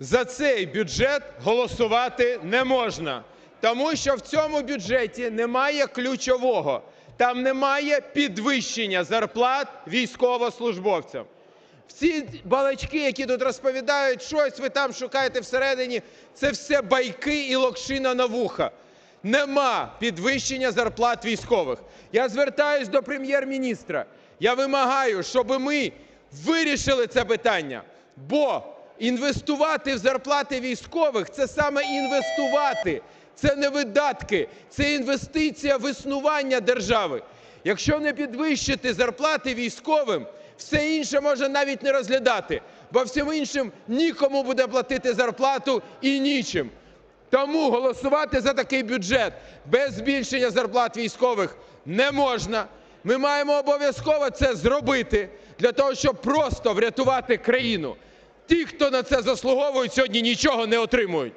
за цей бюджет голосувати не можна, тому що в цьому бюджеті немає ключового – там немає підвищення зарплат військовослужбовцям. Всі балачки, які тут розповідають, щось ви там шукаєте всередині, це все байки і локшина на вуха. Нема підвищення зарплат військових. Я звертаюсь до Прем'єр-міністра, я вимагаю, щоб ми вирішили це питання, бо інвестувати в зарплати військових – це саме інвестувати, це не видатки, це інвестиція в існування держави. Якщо не підвищити зарплати військовим, все інше можна навіть не розглядати, бо всім іншим нікому буде платити зарплату і нічим. Тому голосувати за такий бюджет без збільшення зарплат військових не можна. Ми маємо обов'язково це зробити для того, щоб просто врятувати країну. Ті, хто на це заслуговують, сьогодні нічого не отримують.